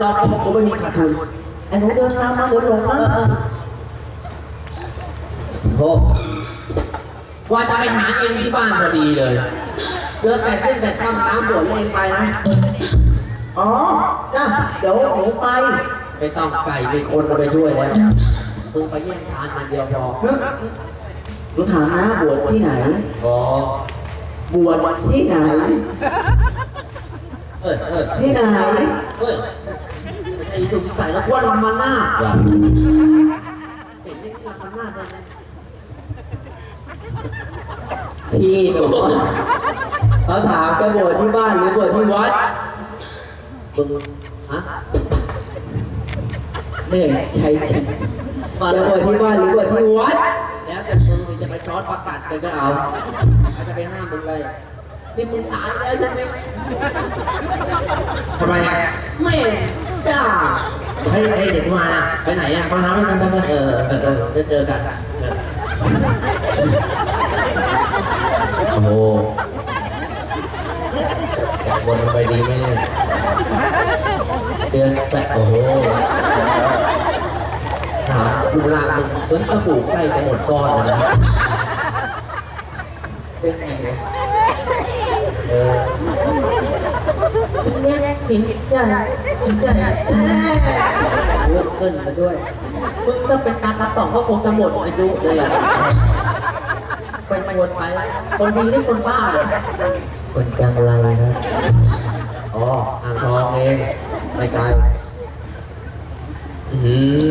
เราเขาบอกว่าไม่มีขาดทุนไอ้หนูเดินตามมาเดี๋ยวหลงนะโอ้ว่าจะไปหาเองที่บ้านพอดีเลยเดินแต่เช่นแต่ช่ำตามบวชเองไปนะ อ๋อจ้าเดี๋ยวหนูไป ไม่ต้องไก่มีคนมาไปช่วยแล้วมึงไปเยี่ยมทานอย่างเดียวพอเฮ้ยหนูถามนะบวชที่ไหน อ๋อบวชที่ไหนเออเออที่ไหนเออไอ้สุกใส่แล้วควันมันหน้า เหรอเห็นที่มันหน้าเลยนะพี่หนูเขาถามจะบวชที่บ้านหรือบวชที่วัดมึงฮะเนี่ยใช่ใช่มาจะแล้บวชที่บ้านหรือบวชที่วัด แล้วแต่มึงจะไปช้อนประกาศกันก็เอาเขาจะไปห้ามมึงได้ นี่มึงตายแล้วใช่ไหมทำไมอะไม่จ้าเฮ้ยเฮ้ยเด็กมาอะไปไหนอะมาน้ำให้มันไปเออเออเออจะเจอกันโอ้โหวนไปดีไหมเนี่ยเดือนแปดโอ้โหถามดูร่างมึงเหมือนสบู่ใกล้จะหมดก้อนแล้วนะเป็นไงเนี่ยเออ เนี่ย หินใหญ่หินใหญ่เริ่มขึ้นมาด้วยมึงถ้าเป็นตากระป๋องก็คงจะหมดอายุเลยอะไปวนไปคนดีหรือคนบ้าเนี่ยคนจังไรนะอ๋ออ่างทองเองไม่ไกลอืม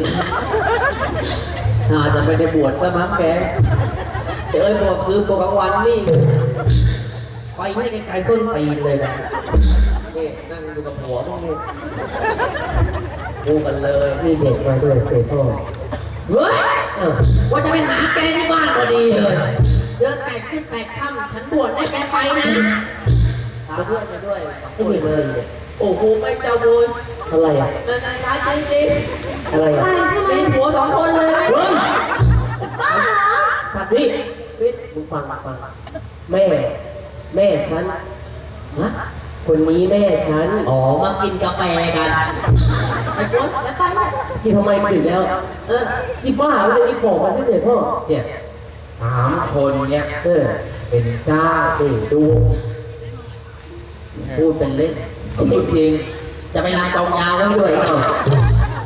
น่าจะไม่ได้บวชซะมั้งแกเจอไอ้บวชคือบวชกลางวันนี่ ไปให้ไกลๆส้นตีนเลยนะนี่นั่งดูกับหัวมึงนี่ดูกันเลยมีเด็กมาด้วยเสยพ่อเฮ้ยเออว่าจะไปหาแกที่บ้านพอดีเลยเดินแตกขึ้นแตกค่ำฉันบวชแล้วแกไปนะตามเพื่อนมาด้วยไม่มีเลยเนี่ยโอ้โหไม่เจ้าบุญอะไรอะนายนายจริงจริงอะไรอะมีหัวสองคนเลยเฮ้ยบ้าเหรอนี่นี่มึงฟังฟังแม่ แม่ฉันฮะคนนี้แม่ฉันอ๋อ มากินกาแฟกัน ไปกดไปไปที่ทำไมถึงแล้วเออที่บ้าไม่ได้บอกมาสิเด็กพ่อเนี่ยสามคนเนี่ยเออเป็นเจ้าเป็นดวงพูดเป็นเล่นพูดจริง จะไปลางกองยาวไว้ด้วยเปล่า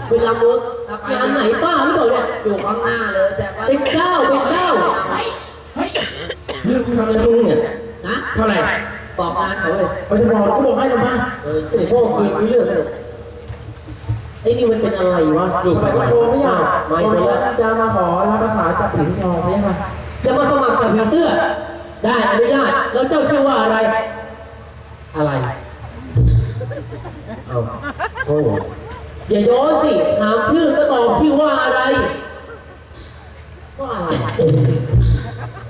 เป็นลำมึกงานไหนบ้าหรือเปล่าเนี่ยอยู่ข้างหน้าเลยแต่ว่าเป็นเจ้าเป็นเจ้าเฮ้ยเฮ้ยเรื่องทำอะไรมึงเนี่ยนะ เท่าไหร่บอกงานเขาเลยไปจะบอกเขาบอกให้เรามาเออเด็กพ่อคุยคุยเรื่องเลยไอ้นี่มันเป็นอะไรวะลูกไปโชว์ไม่ยากไม่ผมใช่จะมาขอรับภาษาจากถึงชอไหมคะจะมาสมัครกับผีเสื้อ ได้อนุญาตแล้วเจ้าชื่อว่าอะไร อะไรเอาโอ้อย่าย้อนสิถามชื่อก็ตอบชื่อว่าอะไรว่าอะไร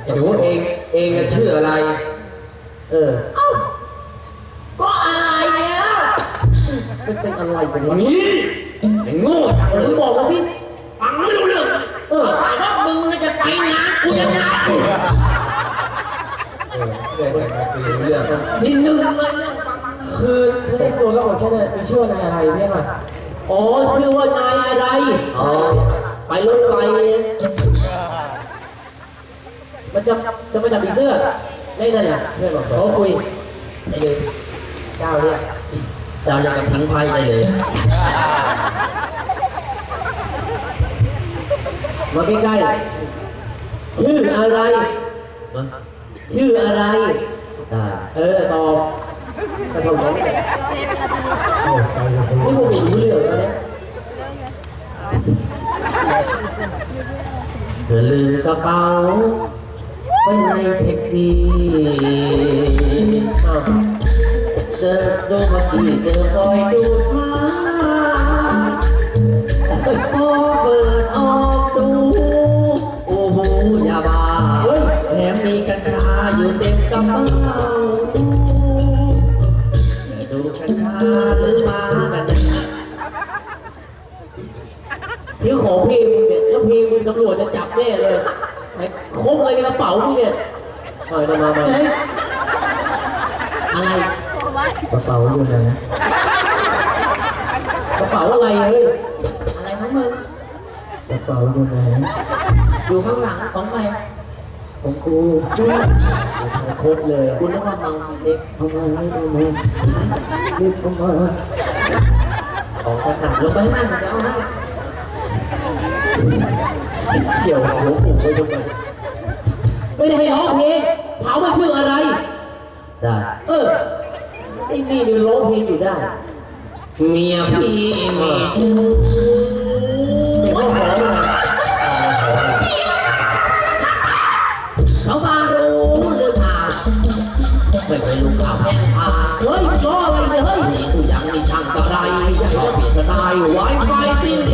ไอ้หนูเองเองน่ะชื่ออะไร เออก็อะไรเนี่ยมันเป็นอะไรกันเนี่ยนี่ไอ้โง่จังหรือบอกมาสิฟังไม่รู้เรื่องเออถามว่ามึงจะไปงานกูยังไงเออเดี๋ยวเดี๋ยวคุยรู้เรื่องที่หนึ่งเลยเรื่องฟังคือถ้าได้ตัวก็หมดแค่นั้นมีชื่อว่านายอะไรเนี่ยค่ะอ๋อชื่อว่านายอะไรอ๋อไปรถไฟมันจะจะมาจากผีเสื้อ ไม่นั่นแหละเพื่อนบอกเขาคุยไปเลยเจ้าเรียกเจ้าเรียกกันทิ้งไพ่ได้เลย มาใกล้ๆชื่ออะไร ชื่ออะไรได้เออตอบกระทำของนี่กูไม่รู้เรื่องแล้วเนี่ยเธอลืมกระเป๋า ไว้ในแท็กซี่เจอดูเมื่อกี้เจอซอยดูดมาพอเปิดออกดู โอ้โหยาบ้าแถมมีกัญชาอยู่เต็มกระเป๋าดูกัญชาหรือมากันเนี่ยที่ของพลงมึงเนี่ยแล้วพลงมึงตำรวจจะจับแน่เลย ไอ้คบเลยในกระเป๋ามึงเนี่ยเออมามามาเฮ้ยอะไร กระเป๋าอยู่ไหนกระาอะไรเฮ้ยอะไรของมึง กระเป๋าอยู่ไหนอยู่ข้างหลังของใครของกูโคตรเลยอะคุณนึกว่ามังสิเด็กเอามาให้ดูไหมรีบเอามาของกระถางลงไปข้างล่างจะเอาให้ เกี่ยวหัวปู่ไปทำไมไม่ได้ให้ร้องเพลงถามว่าชื่ออะไร ได้ เออไอ้นี่นี่ร้องเพลงอยู่ได้ เมียพี่มีชื่อเดี๋ยวพ่อขอเขามารู้หรือเปล่าไม่เคยรู้ข่าวแพร่พาเฮ้ยร้ออะไรเนี่ยเฮ้ยนี่กูยังมีช่างกำไรชอบเปลี่ยนสไตล์ไวไฟสิ่ง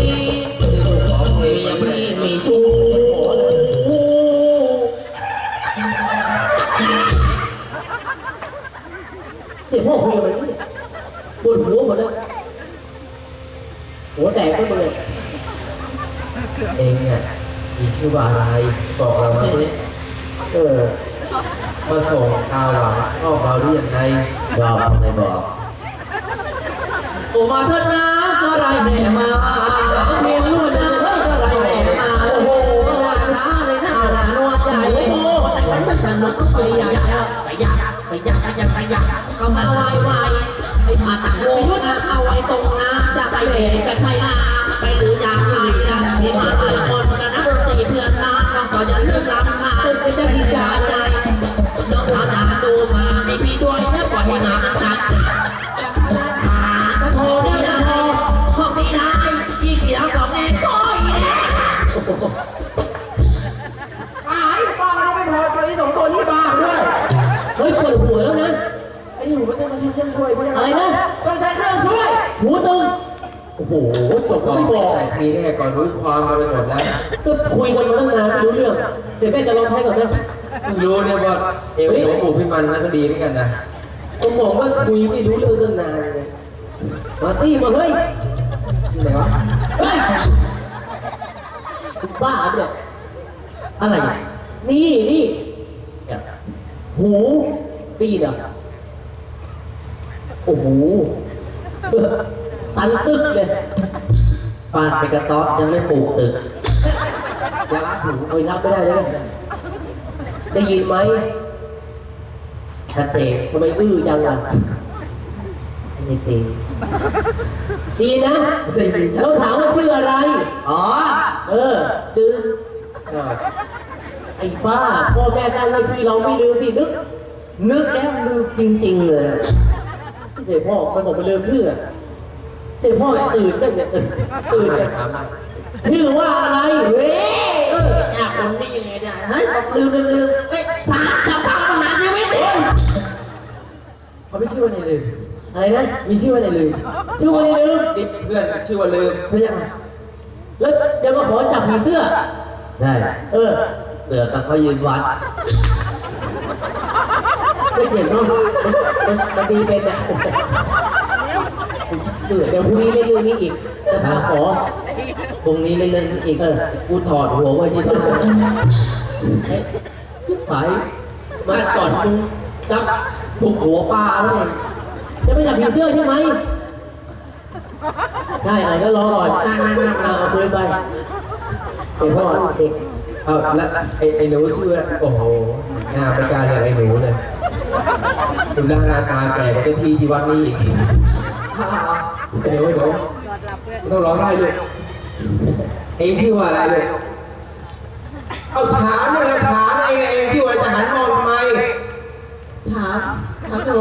หัวแตกไปหมดเลยเองเนี่ยมีชื่อว่าอะไรบอกเรามาสิเออมาส่งตาหวังชอบเราหรือยังไงก็ไม่บอกโอ้มาเถิดนะก็ไรแม่มาเมียลูกนะก็ไรแม่มาโอ้โหราคาเลยนะนานวดใจโอ้โหแต่ฉันมันสนุกไปอยากไปอยากไปอยากไปอยากไปอยากเข้ามาไวไวไปมาตัก โวยนะเอาไว้ตรงนะจะไปเบรกจะใช่ลาไปหรืออย่างไรล่ะมีมาหลายคนกันนะดนตรีเพื่อนนะน้องก็อย่าลืมลำมาเป็นจะดีใจน้ ทีแรกก่อนรู้ความมาไปหมดแล้วก็คุยกันมาตั้งนานไม่รู้เรื่อง เดี๋ยวแม่จะลองใช้ก่อนไหมเพิ่งรู้เนี่ยว่าเอวหลวงปู่พิมันนั่นก็ดีเหมือนกันนะผมบอกว่าคุยไม่รู้เรื่องตั้งนานเลยมาตี้มาเฮ้ยที่ไหนวะเฮ้ยคุณบ้าเนี่ยอะไร นี่นี่หูปีนอะโอ้โห ตันตึกเลย ปานไปกระต๊อบยังไม่ปลูกตึกอย่ารับหูเอ้ยรับไม่ได้เลยได้ยินไหมชัดเจนทำไมอื้อจังอะไม่ตีดีนะเราถามว่าชื่ออะไร อ๋อ เออดื่มอ้าวไอ้บ้า พ่อแม่ตั้งให้ชื่อเราไม่ลืมสินึก นึกแล้วลืมจริง ๆ เลยเดี๋ยวพ่อมันบอกไปลืมชื่ออะ เดี๋ยวพ่อตื่นตั้งเนี่ยตื่นตื่นเนี่ยถามมาชื่อว่าอะไรเว้ยเอออยากคนนี้ยังไงเนี่ยเฮ้ยลืมลืมลืมเฮ้ยถามจับตามหาชีวิตดิเขาไม่ชื่อว่าในลืมอะไรนะมีชื่อว่าในลืมชื่อว่าอะไรลืมนี่เพื่อนชื่อว่าลืมไม่ใช่แล้วจะมาขอจับผีเสื้อได้เออเสือกับเขายืนวัดไม่เห็นเนาะมันมันดีเป็นอะ เสือเดี๋ยวพรุ่งนี้เล่นเรื่องนี้อีกจะขอพรุ่งนี้เล่นๆอีกเออกูถอดหัวไว้ที่บ้านไปมาก่อนมึงจับถูกหัวปลาไว้จะไม่จับผีเสื้อใช่ไหมได้อะไรก็รอก่อนเอาเอาคืนไปเดี๋ยวพ่อเด็กเอาแล้วไอ้ไอ้หนูชื่อโอ้โหหน้าไม่กาเรียกไอ้หนูเลยดูหน้าหน้าตาแก่กว่าเจ้าที่ที่วัดนี้อีก เดี๋ยวเดี๋ยวต้องร้องไห้ด้วยเองชื่อว่าอะไรเลยเอาถามด้วยแล้วถามเองเองชื่อว่าจะหันมองทำไมถามถามหนู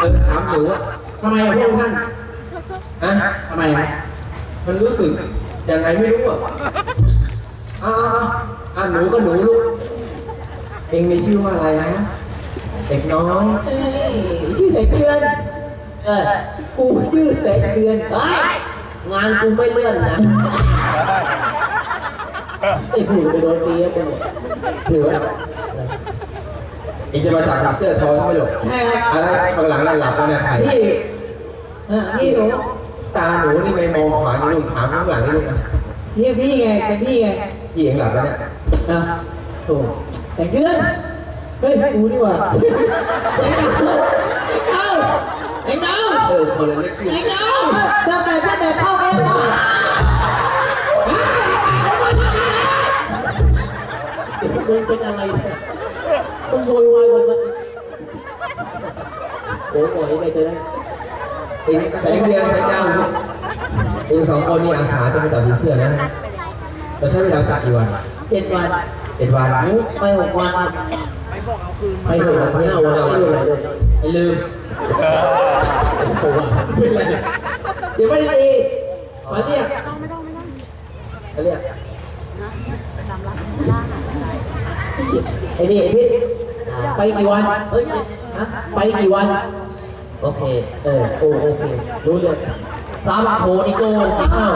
เออถามหนูว่าทำไมอะพวกท่านอะทำไมอะมันรู้สึกยังไงไม่รู้อะอ่าอ่าหนูก็หนูลูกเองมีชื่อว่าอะไรนะเด็กน้อยเอ้ยชื่อแสงเดือน เออกูชื่อแสงเดือนเฮ้ยงานกูไม่เลื่อนนะไอ้ผู้ไปโดนตีแล้วเป็นไงถือว่าเองจะมาจากเสื้อทองใช่ไหมลูกใช่ครับอะไรข้างหลังนั่นหลับแล้วเนี่ยใครนี่เออนี่หนูตาหนูนี่ไม่มองขวานี่ลูกถามข้างหลังนี่ลูกนะนี่พี่ไงเป็นพี่ไงพี่เองหลับแล้วเนี่ยอะโอ้แสงเดือนเฮ้ยกูนี่หว่าเดี๋ยวเดี๋ยวเดี๋ยว ไอ้น้องเออคนละเล็กที่ไอ้น้องเดินแบบแบบเข้าเองว่ะมึงเป็นอะไรเนี่ยมึงโวยวายวันวันโอ้โหไม่เจอได้แต่เองเรียนใช้เจ้าเองสองคนนี่อาสาจะไปจับผีเสื้อนะเราใช้เวลาจับกี่วันเจ็ดวันเจ็ดวันไปหกวัน ไปหกวันไม่เอาวันไม่รู้อะไรเลยไอ้ลืมโอ้โหเป็นไรเนี่ยเดี๋ยวไม่ได้ดีมาเรียกมาเรียกไอ้นี่ไอ้พี่ไปกี่วันเฮ้ยฮะไปกี่วัน โอเค เออโอโอเค รู้เรื่องสามโพนิโก้กินข้าว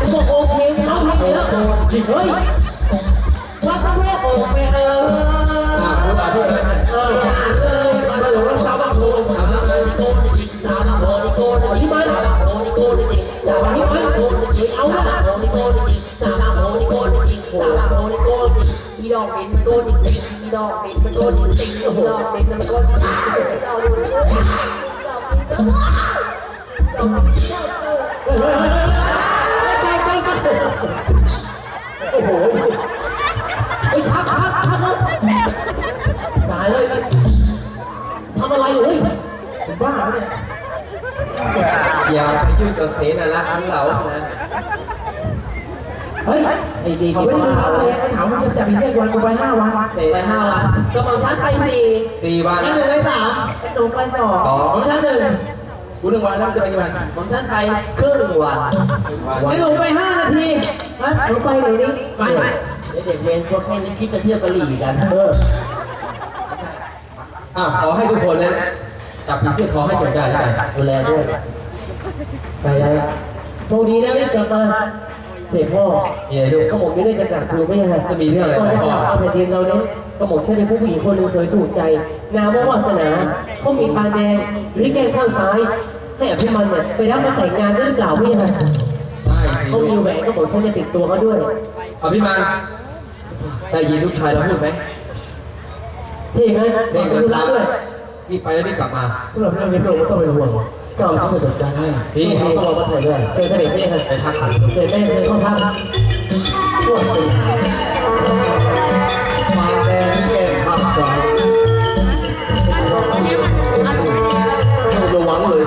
กูบอกโอเคเขาไม่เยอะเฮ้ย โอ้โหไอ้ชักชักชักตายเลยทำอะไรอยู่เฮ้ยบ้าเนี่ยอย่าไปยุ่งกับเสนารักของเรานะ เฮ้ยไอ้ดีเขาไม่ได้มาเลเลยถามว่าจะจับผีเสื้อวันกูไปห้าวันไปห้าวันก็ของฉันไปสี่สี่วันนั่นหนึ่งในสามหนูไปสองของฉันหนึ่งกูหนึ่งวันแล้วจะไปกี่วันของฉันไปครึ่งวันไอ้หนูไปห้านาทีฮะหนูไปเดี๋ยวนี้ไปเด็กเวรพวกแค่นี้คิดจะเที่ยวกะหรี่กันเอออะขอให้ทุกคนนะจับผีเสื้อขอให้สนใจแล้วกันดูแลด้วยไปแล้วโชคดีนะรีบกลับมา เสียพ่อนี่ไอ้ลูกก็ผมไม่ได้จะกลับคือไม่ยังไงจะมีเรื่องอะไรก่อนไปจะพ่อลับเอาแผ่นดินเราเนี่ยก็ผมเชื่อในผู้หญิงคนหนึ่งสวยถูกใจ นามว่าวาสนาเขามีตาแดงหรือแก้มข้างซ้ายให้อภิมันเนี่ยไปรับมาแต่งงานได้หรือเปล่าพี่ยังไงได้สิเขามีแหวนก็บอกฉันจะติดตัวเขาด้วยอาพี่มาได้ยินลูกชายเราพูดไหมที่อย่างนั้นเด็กดูมันรัตากด้วยรีบไปแล้วรีบกลับมาสำหรับเรื่องนี้พระองค์ไม่ต้องเป็นห่วง ก็เอาชื่อจัดการให้พี่เขาสลับมาถ่ายด้วยเคยเสด็จไม่เคยไปทักขันเคยไม่เคยเข้าทักพวกสิมาแดงแก่ขับสายระวังเลย